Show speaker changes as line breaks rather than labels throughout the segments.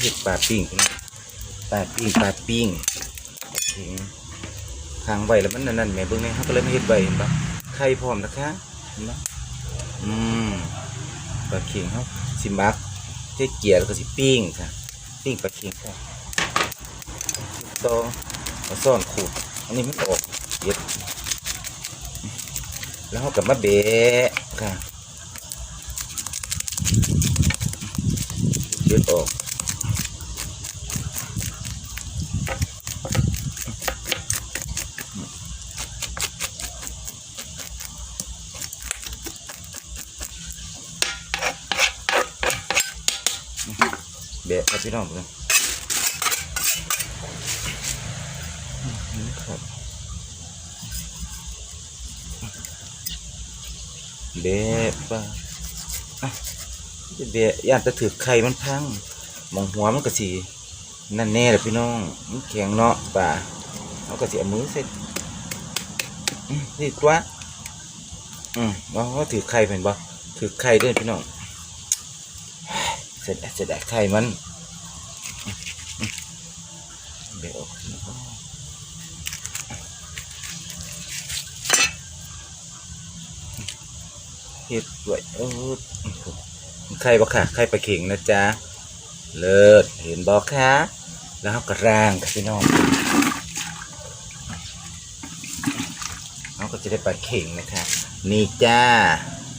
เห็ดปลาปิ้งปลาปิ้งปลาปิ้งทางใบแล้วมันนั่นๆแม่เบิ่งนี่เขาก็เลยมาเห็ดใบเห็นปะไข่พร้อมนะคะเห็นปะอืมปลาเค็งเขาสิมักเจ๊เกียร์แล้วก็สิปิ้งค่ะ ปิ้งปลาเค็งค่ะต่อมาซ่อนขูดอันนี้มันออกเย็ดแล้วเขากลับมาเบะค่ะเย็ดออก บะครับพี่น้องเลยครับเบะป่ะเบะย่านจะถือไข่มันพังมองหัวมันก็สีนั่นแน่เลยพี่น้องมันแข็งเนาะป่าเขาก็สีเอามือเสร็จนี่ตัวอืมว่าเขาถือไข่เป็นบ่ถือไข่ด้วยพี่น้อง เสร็จเสร็จไข่มันเบลเฮ็ดด้วยเออไข่บ่ค่ะไข่ปลาเข่งนะจ๊ะ เลิศเห็นบ่คะแล้วก็ร่างค่ะพี่น้องเขาก็จะได้ปลาเข่งนะคะนี่จ้า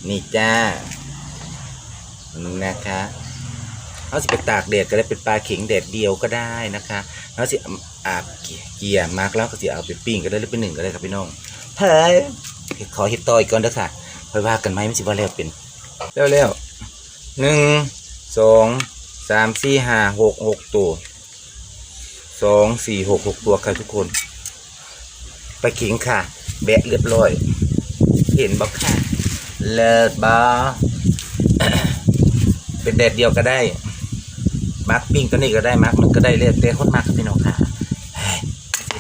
นี่จ้า นะคะ เขาสิไปตากแดดก็ได้เป็นปลาเข็งแดดเดียวก็ได้นะคะเขาสิอาบเกียร์มากแล้วก็สิเอาไปปิ้งก็ได้หรือเป็นหนึ่งก็ได้ครับพี่น้องเฮ้ยขอเห็ดต่อยก่อนเด้อค่ะค่อยว่ากันไหมไม่สิว่าแล้วเป็นเร็วเร็วๆหนึ่งสองสามสี่ห้าหกหกตัวสองสี่หกหกตัวค่ะทุกคนไปลาเข็งค่ะ แบะเรียบร้อย เห็นบอกค่ะเลิศบอเป็นแดดเดียวก็ได้ มักปิ้งตัวนี้ก็ได้มักมันก็ได้เรียกแต่คนมักพี่น้องค่ะ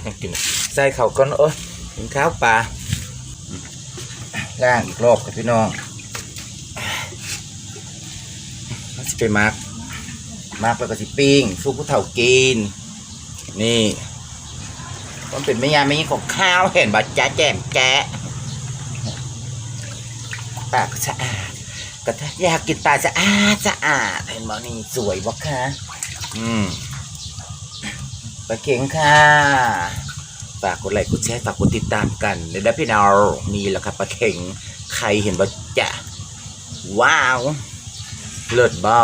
ยังกินใส่เขาก่อนโอ้ยกินข้าวปลาย่างอีกรอบกับพี่น้องมันสิไปมักมักแล้วก็สิปิ้งสู้ผู้เฒ่ากิน นี่มันเป็นไม่ยาไม่ยิ่งของข้าวเห็นบ่จ้าแจ่มแจ๊ปากสะอาด ก็ถ้าอยากกินปลาสะอาดสะอาดเห็นบ่นี่สวยบ่คะอืมปลาเข็งค่ะฝากกดไลค์กดแชร์ฝากกดติดตามกันเดี๋ยวได้พี่น้องนี่แหละครับปลาเข็งใครเห็นบ่จะว้าว เลิศบ่